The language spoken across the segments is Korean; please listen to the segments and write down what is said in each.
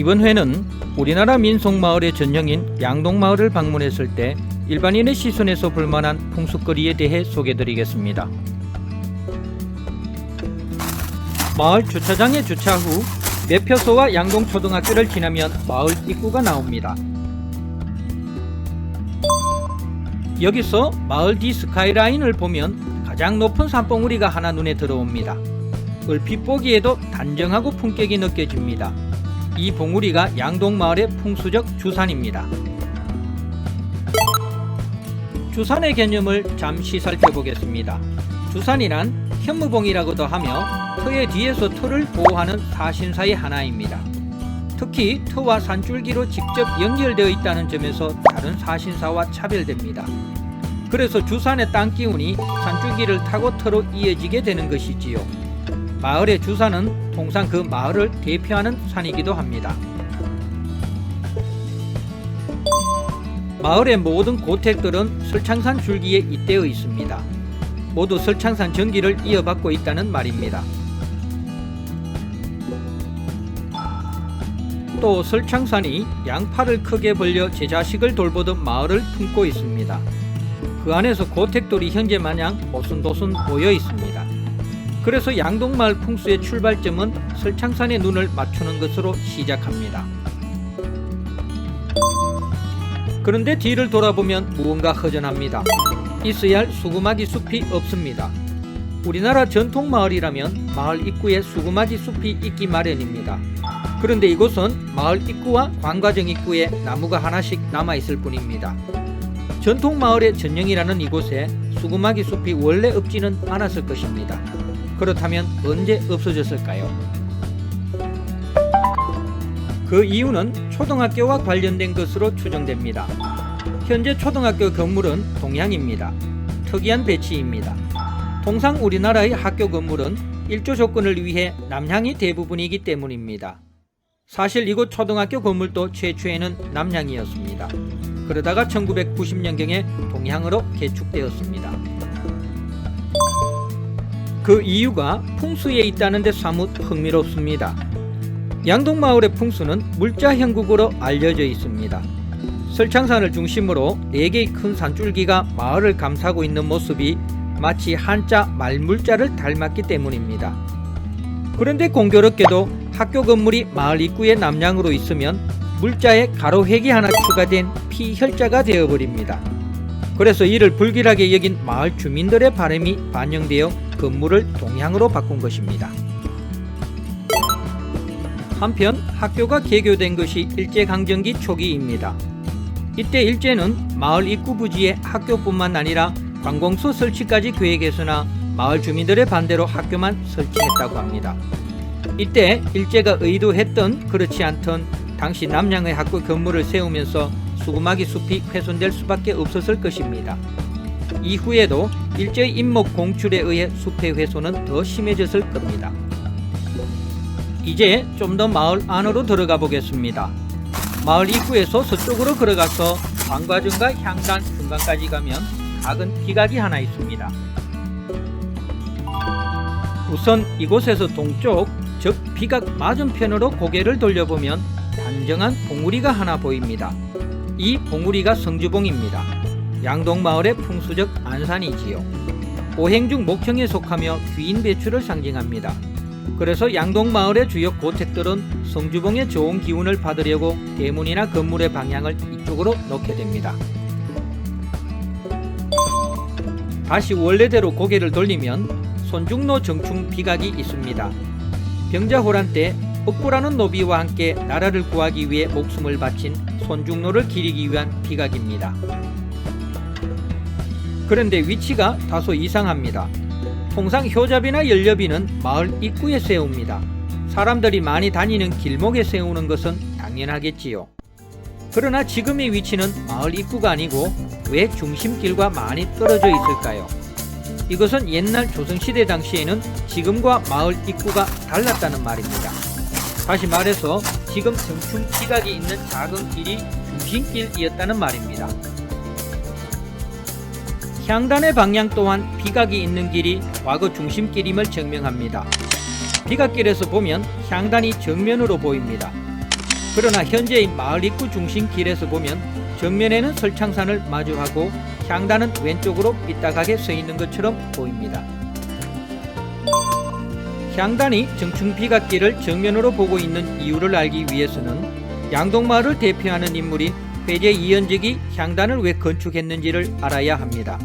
이번 회는 우리나라 민속마을의 전형인 양동마을을 방문했을 때 일반인의 시선에서 볼만한 풍습거리에 대해 소개드리겠습니다. 마을 주차장에 주차 후 매표소와 양동초등학교를 지나면 마을 입구가 나옵니다. 여기서 마을 뒤 스카이라인을 보면 가장 높은 산봉우리가 하나 눈에 들어옵니다. 얼핏 보기에도 단정하고 품격이 느껴집니다. 이 봉우리가 양동마을의 풍수적 주산입니다. 주산의 개념을 잠시 살펴보겠습니다. 주산이란 현무봉이라고도 하며 터의 뒤에서 터를 보호하는 사신사의 하나입니다. 특히 터와 산줄기로 직접 연결되어 있다는 점에서 다른 사신사와 차별됩니다. 그래서 주산의 땅 기운이 산줄기를 타고 터로 이어지게 되는 것이지요. 마을의 주산은 통상 그 마을을 대표하는 산이기도 합니다. 마을의 모든 고택들은 설창산 줄기에 잇대어 있습니다. 모두 설창산 전기를 이어받고 있다는 말입니다. 또 설창산이 양팔을 크게 벌려 제 자식을 돌보듯 마을을 품고 있습니다. 그 안에서 고택들이 현재 마냥 오순도순 모여 있습니다. 그래서 양동마을 풍수의 출발점은 설창산에 눈을 맞추는 것으로 시작합니다. 그런데 뒤를 돌아보면 무언가 허전합니다. 있어야 할 수구마기 숲이 없습니다. 우리나라 전통 마을이라면 마을 입구에 수구마기 숲이 있기 마련입니다. 그런데 이곳은 마을 입구와 관과정 입구에 나무가 하나씩 남아 있을 뿐입니다. 전통 마을의 전령이라는 이곳에 수구마기 숲이 원래 없지는 않았을 것입니다. 그렇다면 언제 없어졌을까요? 그 이유는 초등학교와 관련된 것으로 추정됩니다. 현재 초등학교 건물은 동양입니다. 특이한 배치입니다. 통상 우리나라의 학교 건물은 일조 조건을 위해 남향이 대부분이기 때문입니다. 사실 이곳 초등학교 건물도 최초에는 남향이었습니다. 그러다가 1990년경에 동향으로 개축되었습니다. 그 이유가 풍수에 있다는데 사뭇 흥미롭습니다. 양동마을의 풍수는 물자 형국으로 알려져 있습니다. 설창산을 중심으로 4개의 큰 산줄기가 마을을 감싸고 있는 모습이 마치 한자 말물자를 닮았기 때문입니다. 그런데 공교롭게도 학교 건물이 마을 입구의 남향으로 있으면 물자에 가로획이 하나 추가된 피혈자가 되어버립니다. 그래서 이를 불길하게 여긴 마을 주민들의 바람이 반영되어 건물을 동향으로 바꾼 것입니다. 한편 학교가 개교된 것이 일제강점기 초기입니다. 이때 일제는 마을 입구 부지에 학교뿐만 아니라 관공서 설치까지 계획했으나 마을 주민들의 반대로 학교만 설치했다고 합니다. 이때 일제가 의도했던 그렇지 않던 당시 남양의 학교 건물을 세우면서 수구마기 숲이 훼손될 수밖에 없었을 것입니다. 이후에도 일제의 임목 공출에 의해 숲의 훼손은 더 심해졌을 겁니다. 이제 좀 더 마을 안으로 들어가 보겠습니다. 마을 입구에서 서쪽으로 걸어가서 광과정과 향단 중간까지 가면 작은 비각이 하나 있습니다. 우선 이곳에서 동쪽, 즉 비각 맞은편으로 고개를 돌려보면 단정한 봉우리가 하나 보입니다. 이 봉우리가 성주봉입니다. 양동마을의 풍수적 안산이지요. 오행중 목형에 속하며 귀인 배출을 상징합니다. 그래서 양동마을의 주요 고택들은 성주봉의 좋은 기운을 받으려고 대문이나 건물의 방향을 이쪽으로 놓게 됩니다. 다시 원래대로 고개를 돌리면 손중로 정충 비각이 있습니다. 병자호란 때 억구라는 노비와 함께 나라를 구하기 위해 목숨을 바친 손중로를 기리기 위한 비각입니다. 그런데 위치가 다소 이상합니다. 통상 효자비나 연료비는 마을 입구에 세웁니다. 사람들이 많이 다니는 길목에 세우는 것은 당연하겠지요. 그러나 지금의 위치는 마을 입구가 아니고 왜 중심길과 많이 떨어져 있을까요? 이것은 옛날 조선시대 당시에는 지금과 마을 입구가 달랐다는 말입니다. 다시 말해서 지금 정충 지각이 있는 작은 길이 중심길이었다는 말입니다. 향단의 방향 또한 비각이 있는 길이 과거 중심길임을 증명합니다. 비각길에서 보면 향단이 정면으로 보입니다. 그러나 현재의 마을 입구 중심 길에서 보면 정면에는 설창산을 마주하고 향단은 왼쪽으로 삐딱하게 서 있는 것처럼 보입니다. 향단이 정충비갓길을 정면으로 보고 있는 이유를 알기 위해서는 양동마을을 대표하는 인물인 회제 이현직이 향단을 왜 건축했는지를 알아야 합니다.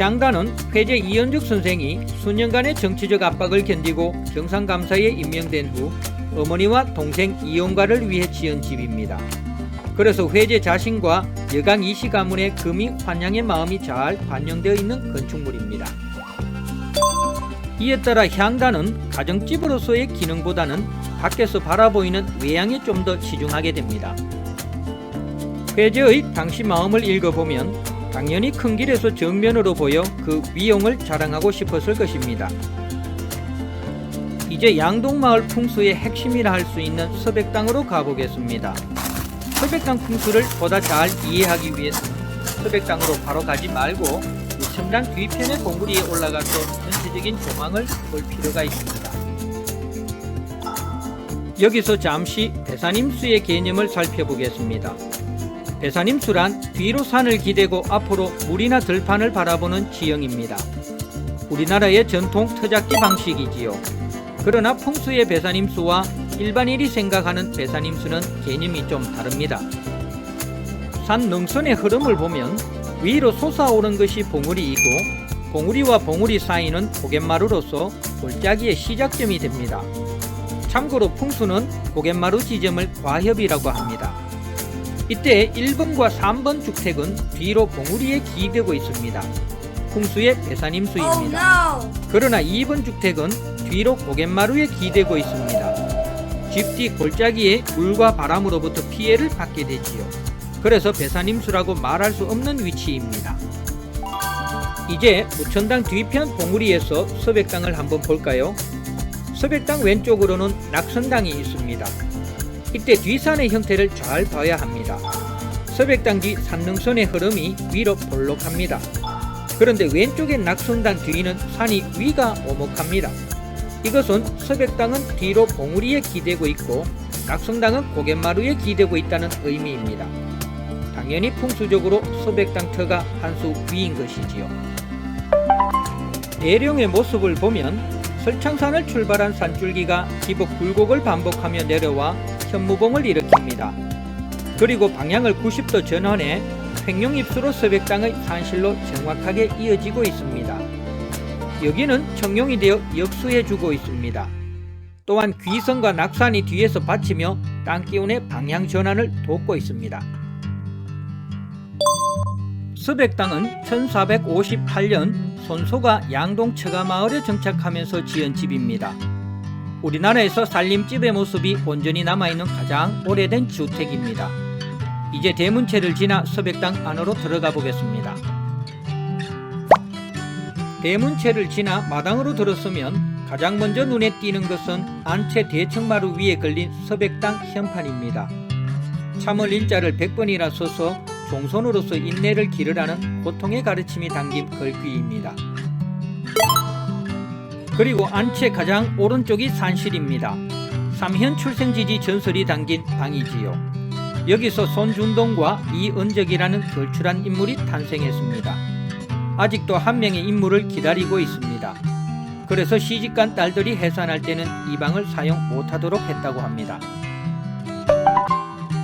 향단은 회제 이현직 선생이 수년간의 정치적 압박을 견디고 경상감사에 임명된 후 어머니와 동생 이용가를 위해 지은 집입니다. 그래서 회제 자신과 여강 이씨 가문의 금이 환양의 마음이 잘 반영되어 있는 건축물입니다. 이에 따라 향단은 가정집으로서의 기능보다는 밖에서 바라보이는 외양에 좀 더 치중하게 됩니다. 회제의 당시 마음을 읽어보면 당연히 큰 길에서 정면으로 보여 그 위용을 자랑하고 싶었을 것입니다. 이제 양동마을 풍수의 핵심이라 할 수 있는 서백당으로 가보겠습니다. 서백당 풍수를 보다 잘 이해하기 위해서는 서백당으로 바로 가지 말고 우첨당 뒤편의 봉우리에 올라가서 전체적인 조망을 볼 필요가 있습니다. 여기서 잠시 배산임수의 개념을 살펴보겠습니다. 배산임수란 뒤로 산을 기대고 앞으로 물이나 들판을 바라보는 지형입니다. 우리나라의 전통 터잡기 방식이지요. 그러나 풍수의 배산임수와 일반인이 생각하는 배산임수는 개념이 좀 다릅니다. 산 능선의 흐름을 보면 위로 솟아오른 것이 봉우리이고 봉우리와 봉우리 사이는 고갯마루로서 골짜기의 시작점이 됩니다. 참고로 풍수는 고갯마루 지점을 과협이라고 합니다. 이때 1번과 3번 주택은 뒤로 봉우리에 기대고 있습니다. 풍수의 배산임수입니다. Oh no! 그러나 2번 주택은 뒤로 고갯마루에 기대고 있습니다. 집 뒤 골짜기에 물과 바람으로부터 피해를 받게 되지요. 그래서 배산임수라고 말할 수 없는 위치입니다. 이제 우천당 뒤편 봉우리에서 서백당을 한번 볼까요? 서백당 왼쪽으로는 낙선당이 있습니다. 이때 뒷산의 형태를 잘 봐야 합니다. 서백당 뒤 산능선의 흐름이 위로 볼록합니다. 그런데 왼쪽의 낙선당 뒤는 산이 위가 오목합니다. 이것은 서백당은 뒤로 봉우리에 기대고 있고 낙성당은 고갯마루에 기대고 있다는 의미입니다. 당연히 풍수적으로 서백당 터가 한 수 위인 것이지요. 대령의 모습을 보면 설창산을 출발한 산줄기가 기복 굴곡을 반복하며 내려와 현무봉을 일으킵니다. 그리고 방향을 90도 전환해 횡룡입수로 서백당의 산실로 정확하게 이어지고 있습니다. 여기는 청룡이 되어 역수해주고 있습니다. 또한 귀성과 낙산이 뒤에서 받치며 땅 기운의 방향 전환을 돕고 있습니다. 서백당은 1458년 손소가 양동 처가 마을에 정착하면서 지은 집입니다. 우리나라에서 살림집의 모습이 온전히 남아있는 가장 오래된 주택입니다. 이제 대문체를 지나 서백당 안으로 들어가 보겠습니다. 대문체를 지나 마당으로 들어서면 가장 먼저 눈에 띄는 것은 안채 대청마루 위에 걸린 서백당 현판입니다. 참을 일자를 100번이나 써서 종손으로서 인내를 기르라는 고통의 가르침이 담긴 글귀입니다. 그리고 안채 가장 오른쪽이 산실입니다. 삼현 출생지지 전설이 담긴 방이지요. 여기서 손준동과 이은적이라는 걸출한 인물이 탄생했습니다. 아직도 한 명의 인물을 기다리고 있습니다. 그래서 시집간 딸들이 해산할 때는 이 방을 사용 못하도록 했다고 합니다.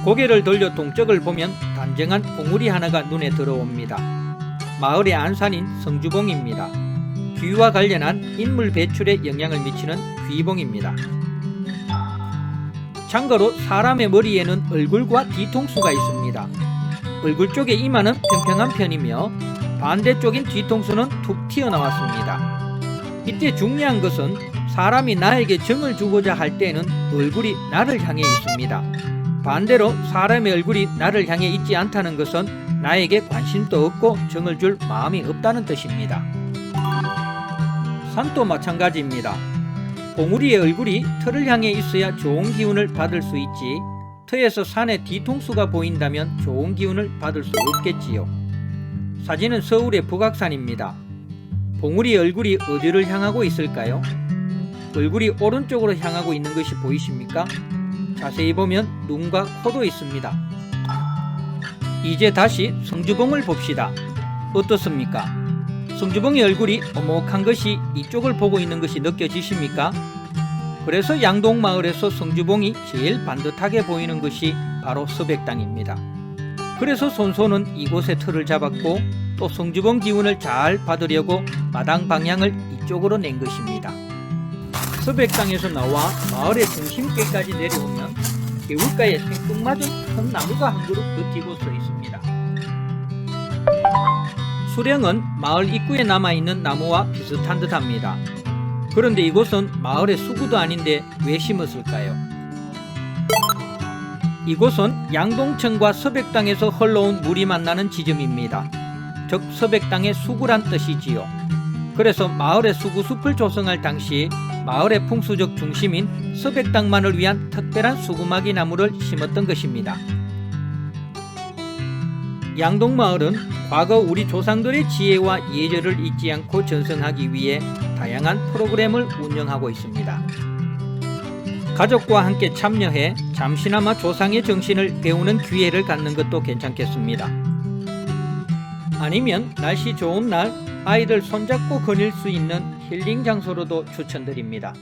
고개를 돌려 동쪽을 보면 단정한 봉우리 하나가 눈에 들어옵니다. 마을의 안산인 성주봉입니다. 귀와 관련한 인물 배출에 영향을 미치는 귀봉입니다. 참고로 사람의 머리에는 얼굴과 뒤통수가 있습니다. 얼굴 쪽의 이마는 평평한 편이며 반대쪽인 뒤통수는 툭 튀어나왔습니다. 이때 중요한 것은 사람이 나에게 정을 주고자 할 때는 얼굴이 나를 향해 있습니다. 반대로 사람의 얼굴이 나를 향해 있지 않다는 것은 나에게 관심도 없고 정을 줄 마음이 없다는 뜻입니다. 산도 마찬가지입니다. 봉우리의 얼굴이 터를 향해 있어야 좋은 기운을 받을 수 있지 터에서 산의 뒤통수가 보인다면 좋은 기운을 받을 수 없겠지요. 사진은 서울의 북악산입니다. 봉우리 얼굴이 어디를 향하고 있을까요? 얼굴이 오른쪽으로 향하고 있는 것이 보이십니까? 자세히 보면 눈과 코도 있습니다. 이제 다시 성주봉을 봅시다. 어떻습니까? 성주봉의 얼굴이 오목한 것이 이쪽을 보고 있는 것이 느껴지십니까? 그래서 양동마을에서 성주봉이 제일 반듯하게 보이는 것이 바로 서백당입니다. 그래서 손소는 이곳에 틀을 잡았고 또 성주봉 기운을 잘 받으려고 마당 방향을 이쪽으로 낸 것입니다. 서백당에서 나와 마을의 중심께까지 내려오면 개울가에 생뚱맞은 큰 나무가 한 그룹 버티고 서 있습니다. 수령은 마을 입구에 남아있는 나무와 비슷한 듯 합니다. 그런데 이곳은 마을의 수구도 아닌데 왜 심었을까요? 이곳은 양동천과 서백당에서 흘러온 물이 만나는 지점입니다. 즉 서백당의 수구란 뜻이지요. 그래서 마을의 수구 숲을 조성할 당시 마을의 풍수적 중심인 서백당만을 위한 특별한 수구마기 나무를 심었던 것입니다. 양동마을은 과거 우리 조상들의 지혜와 예절을 잊지 않고 전승하기 위해 다양한 프로그램을 운영하고 있습니다. 가족과 함께 참여해 잠시나마 조상의 정신을 배우는 기회를 갖는 것도 괜찮겠습니다. 아니면 날씨 좋은 날 아이들 손잡고 거닐 수 있는 힐링 장소로도 추천드립니다.